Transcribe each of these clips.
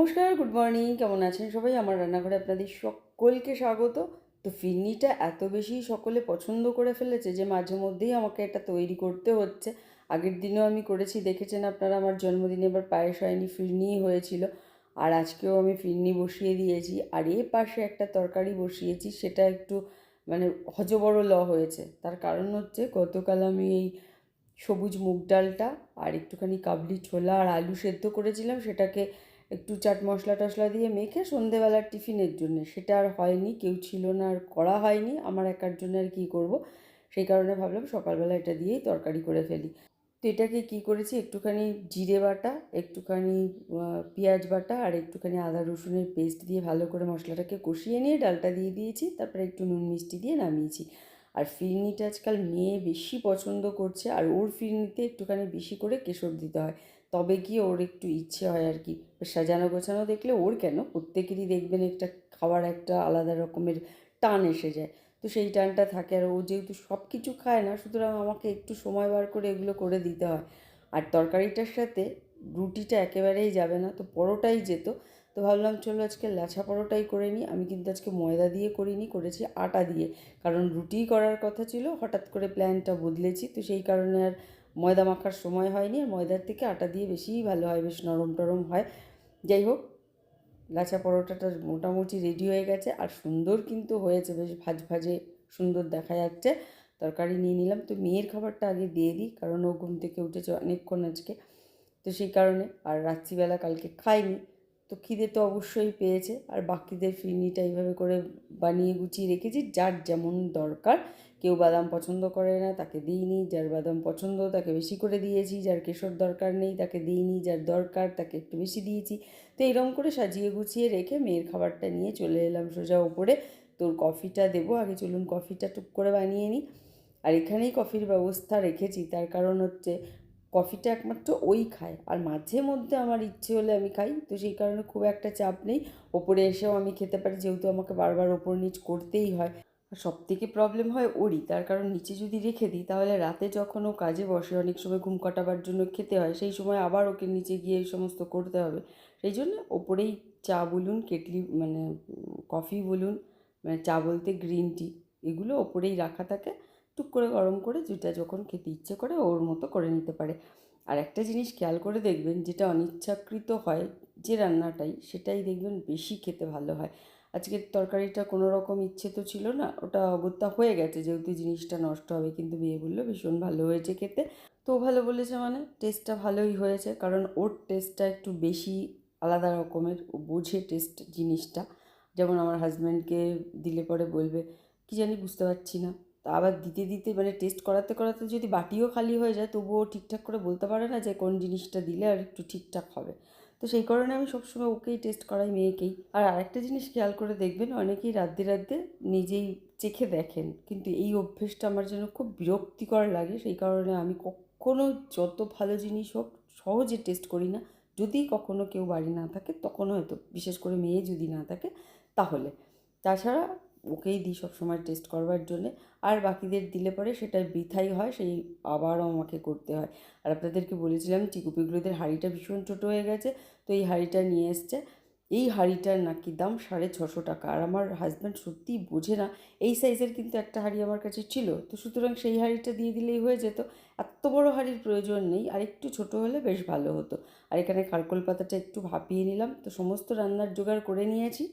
নমস্কার good morning কেমন আছেন সবাই? আমার রান্নাঘরে আপনাদের সকলকে স্বাগত। তো ফিরনিটা এত বেশি সকলে পছন্দ করে ফেলেছে যে মাঝে মধ্যেই আমাকে এটা তৈরি করতে হচ্ছে। আগের দিনেও আমি করেছি, দেখেছেন আপনারা আমার জন্মদিনে এবার পায়েস হয়নি ফিরনিই হয়েছিল। আর আজকেও আমি ফিরনি বসিয়ে দিয়েছি। আর এ পাশে একটা তরকারি বসিয়েছি, সেটা একটু মানে হজবড় ল হয়েছে। তার কারণ হচ্ছে গতকাল আমি এই সবুজ মুগ ডালটা আর একটুখানি কাবলি ছোলা আর আলু সেদ্ধ করেছিলাম, সেটাকে একটু চাট মশলা টশলা দিয়ে মেখে সন্ধেবেলার টিফিনের জন্য। সেটা আর হয়নি, কেউ ছিল না, আর করা হয়নি। আমার একার জন্য আর কী করব? সেই কারণে ভাবলাম সকালবেলা এটা দিয়েই তরকারি করে ফেলি। তো এটাকে কী করেছি? একটুখানি জিরে বাটা, একটুখানি পেঁয়াজ বাটা, আর একটুখানি আদা রসুনের পেস্ট দিয়ে ভালো করে মশলাটাকে কষিয়ে নিয়ে ডালটা দিয়ে দিয়েছি। তারপরে একটু নুন মিষ্টি দিয়ে নামিয়েছি। আর ফিরনিটা আজকাল মেয়ে বেশি পছন্দ করছে আর ওর ফিরনিতে একটুখানি বেশি করে কেশর দিতে হয়। তবে গিয়ে ওর একটু ইচ্ছে হয় আর কি। সাজানো গোছানো দেখলে ওর কেন? প্রত্যেকেরই দেখবেন একটা খাওয়ার একটা আলাদা রকমের টান এসে যায়। তো সেই টানটা থাকে আর ও যেহেতু সব কিছু খায় না, সুতরাং আমাকে একটু সময় বার করে এগুলো করে দিতে হয়। আর তরকারিটার সাথে রুটিটা একেবারেই যাবে না, তো পরোটাই যেত। ভাবলাম, চলো আজকে লাছা পরোটাই করে নিই। আমি কিন্তু আজকে ময়দা দিয়ে করিনি, করেছি আটা দিয়ে। কারণ রুটিই করার কথা ছিল, হঠাৎ করে প্ল্যানটা বদলেছি। তো সেই কারণে আর ময়দা মাখার সময় হয়নি। আর ময়দার থেকে আটা দিয়ে বেশিই ভালো হয়, বেশ নরম টরম হয়। যাই হোক লাচা পরোটাটা মোটামুটি রেডি হয়ে গেছে। আর সুন্দর কিন্তু হয়েছে, বেশ ভাজ ভাজে সুন্দর দেখা যাচ্ছে। তরকারি নিয়ে নিলাম। তো মেয়ের খাবারটা আগে দিয়ে দিই, কারণ ও ঘুম থেকে উঠেছে অনেকক্ষণ আজকে। তো সেই কারণে আর রাত্রিবেলা কালকে খাইনি। তো খিদে তো অবশ্যই পেয়েছে। আর বাকিদের ফিরনিটা এইভাবে করে বানিয়ে গুছিয়ে রেখেছি। যার যেমন দরকার, কেউ বাদাম পছন্দ করে না, তাকে দিইনি। যার বাদাম পছন্দ, তাকে বেশি করে দিয়েছি। যার কেশর দরকার নেই, তাকে দিইনি। যার দরকার, তাকে একটু বেশি দিয়েছি। তো এরকম করে সাজিয়ে গুছিয়ে রেখে মেয়ের খাবারটা নিয়ে চলে এলাম সোজা ওপরে তোর কফিটা দেবো। আগে চলুন কফিটা টুক করে বানিয়ে নিই। আর এখানেই কফির ব্যবস্থা রেখেছি। তার কারণ হচ্ছে কফিটা একমাত্র ওই খায়। আর মাঝে মধ্যে আমার ইচ্ছে হলে আমি খাই, তো সেই কারণে খুব একটা চাপ নেই। ওপরে এসেও আমি খেতে পারি, যেহেতু আমাকে বারবার ওপর নিচ করতেই হয়। আর সব থেকে প্রবলেম হয় ওরই, তার কারণ নিচে যদি রেখে দিই, তাহলে রাতে যখন ও কাজে বসে, অনেক সময় ঘুম কাটাবার জন্য খেতে হয়, সেই সময় আবার ওকে নিচে গিয়ে এই সমস্ত করতে হবে। সেই জন্য ওপরেই চা বলুন, কেটলি মানে কফি বলুন মানে চা বলতে গ্রিন টি এগুলো ওপরেই রাখা থাকে। টুক করে গরম করে যেটা যখন খেতে ইচ্ছে করে ওর মতো করে নিতে পারে। আর একটা জিনিস খেয়াল করে দেখবেন যেটা অনিচ্ছাকৃত হয় যে রান্নাটাই, সেটাই দেখবেন বেশি খেতে ভালো হয়। আজকের তরকারিটা কোনো রকম ইচ্ছে তো ছিল না, ওটা অগত্যা হয়ে গেছে যেহেতু জিনিসটা নষ্ট হবে, কিন্তু বিয়ে বলল, ভীষণ ভালো হয়েছে খেতে। তো ভালো বলেছে মানে টেস্টটা ভালোই হয়েছে, কারণ ওর টেস্টটা একটু বেশি আলাদা রকমের বোঝে টেস্ট জিনিসটা। যেমন আমার হাজব্যান্ডকে দিলে পরে বলবে, কি জানি বুঝতে পারছি না। তা আবার দিতে দিতে মানে টেস্ট করাতে করাতে যদি বাটিও খালি হয়ে যায়, তবুও ঠিকঠাক করে বলতে পারে না যে কোন জিনিসটা দিলে আর একটু ঠিকঠাক হবে। তো সেই কারণে আমি সবসময় ওকেই টেস্ট করাই মেয়েকেই। আর আরেকটা জিনিস খেয়াল করে দেখবেন, অনেকেই রাধ্যে রাধ্যে নিজেই চেখে দেখেন, কিন্তু এই অভ্যেসটা আমার যেন খুব বিরক্তিকর লাগে। সেই কারণে আমি কখনো যত ভালো জিনিস হোক সহজে টেস্ট করি না। যদি কখনো কেউ বাড়ি না থাকে, তখন হয়তো বিশেষ করে মেয়ে যদি না থাকে, তাহলে। তাছাড়া ওকেই দিই সবসময় টেস্ট করবার জন্যে। আর বাকিদের দিলে পরে সেটা বৃথাই হয়, সেই আবারও আমাকে করতে হয়। আর আপনাদেরকে বলেছিলাম চিকুপিগুলোদের হাঁড়িটা ভীষণ ছোটো হয়ে গেছে, তো এই হাঁড়িটা নিয়ে এসছে। এই হাঁড়িটার নাকি দাম সাড়ে ছশো টাকা। আর আমার হাজব্যান্ড সত্যিই বোঝে না, এই সাইজের কিন্তু একটা হাঁড়ি আমার কাছে ছিল, তো সুতরাং সেই হাঁড়িটা দিয়ে দিলেই হয়ে যেত। এত বড় হাঁড়ির প্রয়োজন নেই, আর একটু ছোটো হলে বেশ ভালো হতো। আর এখানে খারকোল পাতাটা একটু ভাপিয়ে নিলাম, তো সমস্ত রান্নার জোগাড় করে নিয়েছি।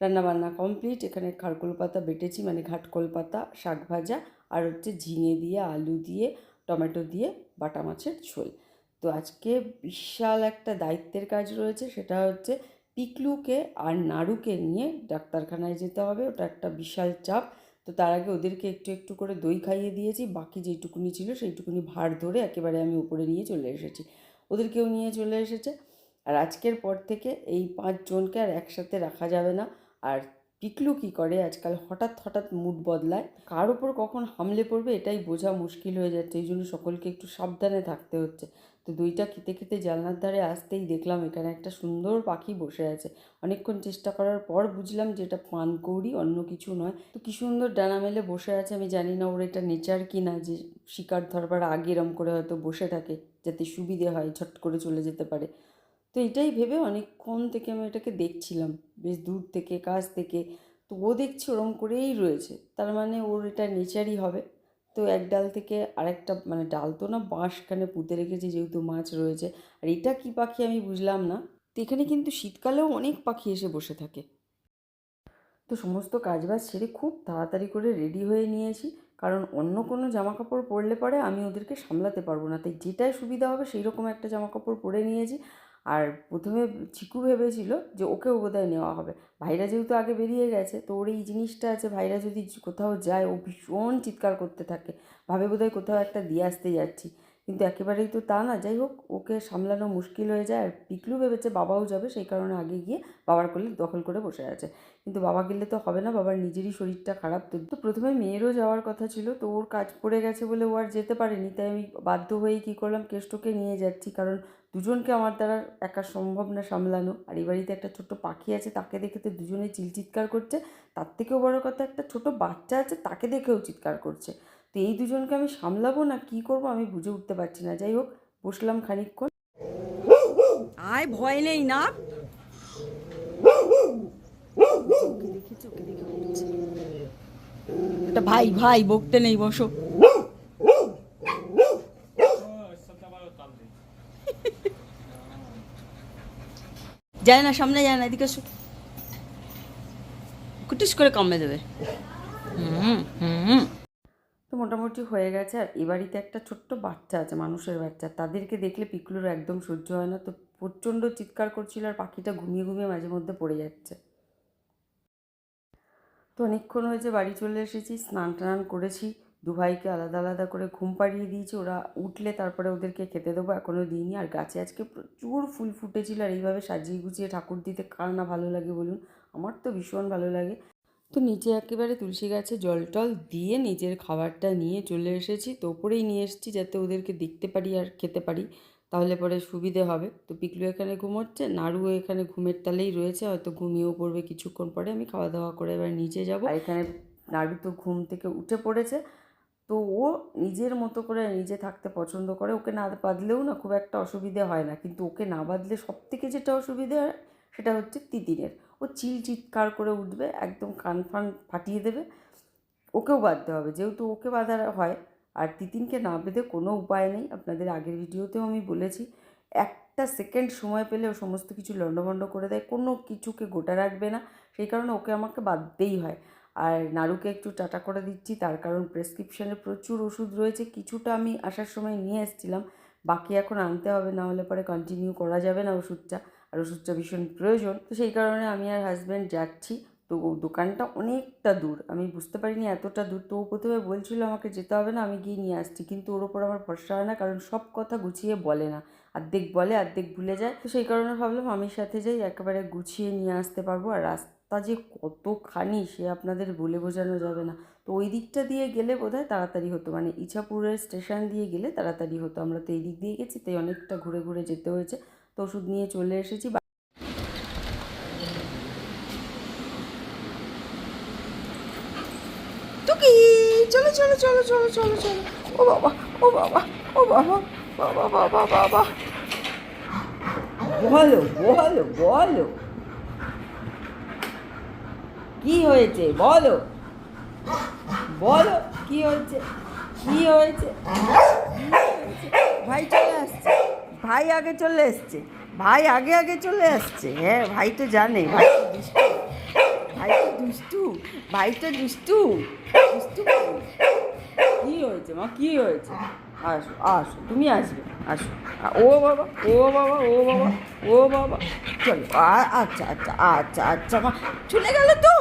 রান্নাবান্না কমপ্লিট এখানে খারকোল পাতা বেটেছি মানে ঘাটকোল পাতা, শাক ভাজা, আর হচ্ছে ঝিঙে দিয়ে, আলু দিয়ে, টমেটো দিয়ে, বাটা মাছের ঝোল। তো আজকে বিশাল একটা দায়িত্বের কাজ রয়েছে, সেটা হচ্ছে পিকলুকে আর নাড়ুকে নিয়ে ডাক্তারখানায় যেতে হবে, ওটা একটা বিশাল চাপ। তো তার আগে ওদেরকে একটু একটু করে দই খাইয়ে দিয়েছি, বাকি যেইটুকুনি ছিল সেইটুকুনি ভার ধরে একেবারে আমি উপরে নিয়ে চলে এসেছি। ওদেরকেও নিয়ে চলে এসেছে। আর আজকের পর থেকে এই পাঁচজনকে আর একসাথে রাখা যাবে না। আর পিকলু কী করে? আজকাল হঠাৎ হঠাৎ মুড বদলায়। কার ওপর কখন হামলে পড়বে এটাই বোঝা মুশকিল হয়ে যাচ্ছে। এই জন্য সকলকে একটু সাবধানে থাকতে হচ্ছে। তো দইটা খেতে খেতে জানলার ধারে আসতেই দেখলাম এখানে একটা সুন্দর পাখি বসে আছে। অনেকক্ষণ চেষ্টা করার পর বুঝলাম যে এটা পানকৌড়ি অন্য কিছু নয়। তো কী সুন্দর ডানা মেলে বসে আছে। আমি জানি না ওর এটা নেচার কি না, যে শিকার ধরবার আগে এরম করে হয়তো বসে থাকে, যাতে সুবিধে হয়, ঝট করে চলে যেতে পারে। তো এটাই ভেবে অনেকক্ষণ থেকে আমি এটাকে দেখছিলাম। বেশ দূর থেকে, কাছ থেকে। তো ও দেখছি ওরম করেই রয়েছে। তার মানে ওর এটা নেচারই হবে। তো এক ডাল থেকে আরেকটা মানে ডাল তো না বাঁশখানে পুঁতে রেখেছে যেহেতু মাছ রয়েছে। আর এটা কী পাখি আমি বুঝলাম না। তো এখানে কিন্তু শীতকালেও অনেক পাখি এসে বসে থাকে। তো সমস্ত কাজবাজ সেরে খুব তাড়াতাড়ি করে রেডি হয়ে নিয়েছি। কারণ অন্য কোনো জামা কাপড় পরলে পরে আমি ওদেরকে সামলাতে পারব না। তাই যেটাই সুবিধা হবে সেই রকম একটা জামা কাপড় পরে নিয়েছি। আর প্রথমে চিকু ভেবেছিল যে ওকেও বোধহয় নেওয়া হবে। ভাইরা যেহেতু আগে বেরিয়ে গেছে, তো ওর এই জিনিসটা আছে, ভাইরা যদি কোথাও যায়, ও ভীষণ চিৎকার করতে থাকে। ভাবে বোধহয় কোথাও একটা দিয়ে আসতে যাচ্ছি। কিন্তু একেবারেই তো তা না। যাই হোক, ওকে সামলানো মুশকিল হয়ে যায়। আর পিকলু ভেবেছে বাবাও যাবে, সেই কারণে আগে গিয়ে বাবার কোলে দখল করে বসে আছে। কিন্তু বাবা গেলে তো হবে না, বাবার নিজেরই শরীরটা খারাপ। তো তো প্রথমে মেয়েরও যাওয়ার কথা ছিল, তো ওর কাজ পড়ে গেছে বলে ও আর যেতে পারেনি। তাই আমি বাধ্য হয়েই কী করলাম, কেষ্টকে নিয়ে যাচ্ছি। কারণ দুজনকে আমার দ্বারা একা সম্ভব না সামলানো। আর এই বাড়িতে একটা ছোট্ট পাখি আছে তাকে দেখে তো দুজনে চিলচিৎকার করছে। তার থেকেও বড় কথা একটা ছোট বাচ্চা আছে তাকে দেখেও চিৎকার করছে। তো এই দুজনকে আমি সামলাবো না কি করব আমি বুঝে উঠতে পারছি না। যাই হোক বসলাম খানিকক্ষণ। আয় ভয় নেই না। এটা ভাই ভাই বকতে নেই বসো। যায় না, সামনে যায় না, এদিকে কুটিস করে কামড়ে দেবে। হুম হুম। তো মোটামুটি হয়ে গেছে, আর এ বাড়িতে একটা ছোট্ট বাচ্চা আছে, মানুষের বাচ্চা। তাদেরকে দেখলে পিকলুর একদম সহ্য হয় না, তো প্রচণ্ড চিৎকার করছিল আর পাখিটা ঘুমিয়ে ঘুমিয়ে মাঝে মধ্যে পড়ে যাচ্ছে। তো অনেকক্ষণ হয়েছে বাড়ি চলে এসেছি, স্নান টান করেছি। দু ভাইকে আলাদা আলাদা করে ঘুম পাড়িয়ে দিয়েছি। ওরা উঠলে তারপরে ওদেরকে খেতে দেবো এখনও দিইনি। আর গাছে আজকে প্রচুর ফুল ফুটেছিল আর এইভাবে সাজিয়ে গুছিয়ে ঠাকুর দিতে কার না ভালো লাগে বলুন? আমার তো ভীষণ ভালো লাগে। তো নিচে একেবারে তুলসী গাছে জল টল দিয়ে নিজের খাবারটা নিয়ে চলে এসেছি। তো ওপরেই নিয়ে এসেছি যাতে ওদেরকে দেখতে পারি আর খেতে পারি। তাহলে পরে সুবিধে হবে। তো পিকলু এখানে ঘুমোচ্ছে, নাড়ু এখানে ঘুমের তালেই রয়েছে। হয়তো ঘুমিয়েও পড়বে কিছুক্ষণ পরে। আমি খাওয়া দাওয়া করে এবার নিচে যাব। এখানে নাড়ু তো ঘুম থেকে উঠে পড়েছে। তো ও নিজের মতো করে নিজে থাকতে পছন্দ করে। ওকে না বাঁধলেও না খুব একটা অসুবিধে হয় না। কিন্তু ওকে না বাঁধলে সব থেকে যেটা অসুবিধে হয় সেটা হচ্ছে তিতিনের ও চিল চিৎকার করে উঠবে, একদম কান ফান ফাটিয়ে দেবে। ওকেও বাঁধতে হবে। যেহেতু ওকে বাঁধা হয়, আর তিতিনকে না বেঁধে কোনো উপায় নেই। আপনাদের আগের ভিডিওতেও আমি বলেছি, একটা সেকেন্ড সময় পেলে ও সমস্ত কিছু লণ্ডভণ্ড করে দেয়। কোনো কিছুকে গোটা রাখবে না। সেই কারণে ওকে আমাকে বাঁধতেই হয়। আর নাড়ুকে একটু টাটা করে দিচ্ছি। তার কারণ প্রেসক্রিপশানে প্রচুর ওষুধ রয়েছে। কিছুটা আমি আসার সময় নিয়ে এসেছিলাম। বাকি এখন আনতে হবে, না হলে পরে কন্টিনিউ করা যাবে না ওষুধটা। আর ওষুধটা ভীষণ প্রয়োজন। তো সেই কারণে আমি আর হাজব্যান্ড যাচ্ছি। তো দোকানটা অনেকটা দূর। আমি বুঝতে পারিনি এতটা দূর। তো ও প্রথমে বলছিল আমাকে যেতে হবে না, আমি গিয়ে নিয়ে আসছি। কিন্তু ওর ওপর আমার ভরসা হয় না, কারণ সব কথা গুছিয়ে বলে না। অর্ধেক বলে, অর্ধেক ভুলে যায়। তো সেই কারণে ভাবলাম আমির সাথে যাই, একেবারে গুছিয়ে নিয়ে আসতে পারব। আর রাস্তা যে কতখানি সে আপনাদের বলে বোঝানো যাবে না। তো ওই দিকটা দিয়ে গেলে বোধহয় তাড়াতাড়ি হতো। মানে ইছাপুরের স্টেশন দিয়ে গেলে তাড়াতাড়ি হতো। আমরা তো এই দিক দিয়ে গেছি তাই অনেকটা ঘুরে ঘুরে যেতে হয়েছে। তো ওষুধ নিয়ে চলে এসেছি। টুকি চলো চলো চলো চলো চলো চলো। ও বাবা ও বাবা ও বাবা বাবা বাবা বাবা। বলো বলো বলো। কি হয়েছে? বলো। বলো, কি হয়েছে? কি হয়েছে? ভাই চলে আসছে। ভাই আগে চলে এসছে। ভাই আগে আগে চলে আসছে। হ্যাঁ ভাই তো জানে। ভাই দুষ্টু। ভাই তো দুষ্টু। ভাই তো দুষ্টু। দুষ্টু কি হয়েছে মা? কি হয়েছে? আসো আসো, তুমি আসবে, আসো। ও বাবা ও বাবা ও বাবা ও বাবা। চলো আচ্ছা আচ্ছা আচ্ছা আচ্ছা মা, চলে গেল তো?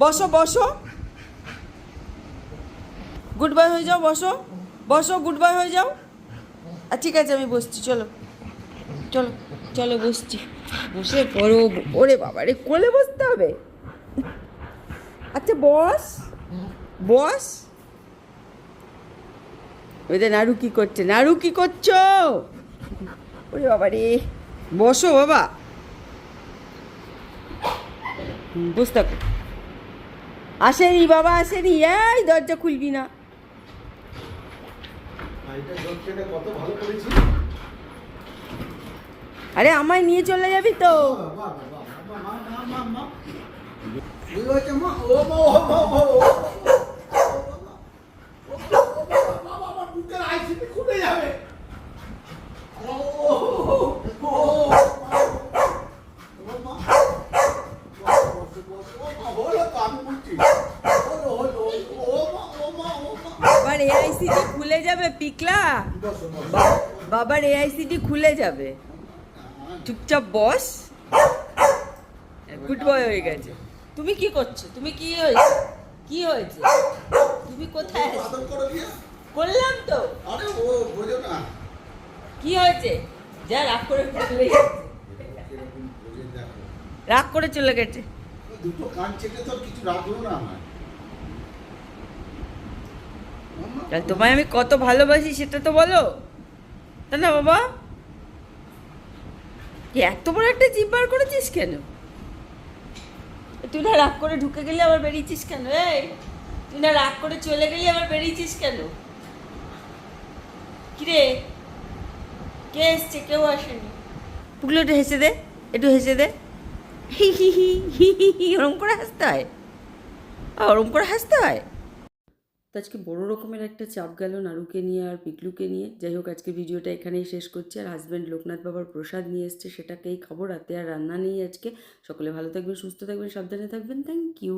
বসো বসো। গুড বাই হয়ে যাও, বসো। বসো গুড বাই হয়ে যাও। আর ঠিক আছে, আমি বসছি, চলো। চলো চলো, বসছি। বসে পড়ো, ওরে বাবা রে কোলে বসতে হবে? আচ্ছা বস। বস? ওই যে নাড়ু কি করছে? নাড়ু কি করছ? ওরে বাবা। রে বসো বাবা বুঝতে আসেনি বাবা আসেনি। এই দরজা খুলবি না। আরে আমায় নিয়ে চলে যাবি তো। মা, মা, মা, মা। কি হয়েছে মা? ও মা, ও মা, ও মা, ও মা, ও বাবা। ও বাবা, ও বাবা, বাবা, আমার বুকের ICP খুলে যাবে। ও, ও, ও, ও, ও মা। বসো, বসো, ও মা, হলো তো, আমি বুঝছি। হলো, হলো, হলো। ও মা, ও মা, ও মা। বাবার এআইসিটি খুলে যাবে পিকলা বসো, বসো। বা- বাবার এআইসিটি খুলে যাবে? চুপচাপ বস। গুড বয় হয়ে গেছে। তুমি কি করছ? তুমি কি হয়েছে? কি হয়েছে? তুমি কোথায়। করলাম তো। আরে ও বোঝো না। কি হয়েছে? যা রাগ করে চলে রাগ করে চলে গেছে। দুটো কান চেটে তো কিছু রাখল না আমার তোমায় আমি কত ভালোবাসি সেটা তো বলো। তাই না বাবা? এত বড় একটা জিপ বার করেছিস কেন? তুই না রাগ করে ঢুকে গেলে আবার বেরিয়েছিস কেন? এই তুই না রাগ করে চলে গেলে আবার বেরিয়েছিস কেন? কিরে? কে এসছে? কেউ আসেনি। পুগলো একটু হেসে দে একটু হেসে দে। হি হি হি হি হি ওরম করে হাসতে হয়। ওরম করে হাসতে হয়? তো আজকে বড়ো রকমের একটা চাপ গেল নারুকে নিয়ে আর পিকলুকে নিয়ে। যাই হোক, আজকে ভিডিওটা এখানেই শেষ করছি। আর হাজব্যান্ড লোকনাথ বাবার প্রসাদ নিয়ে এসছে সেটাকেই খাব? রাতে আর রান্না নেই আজকে। সকলে ভালো থাকবেন, সুস্থ থাকবেন, সাবধানে থাকবেন। Thank you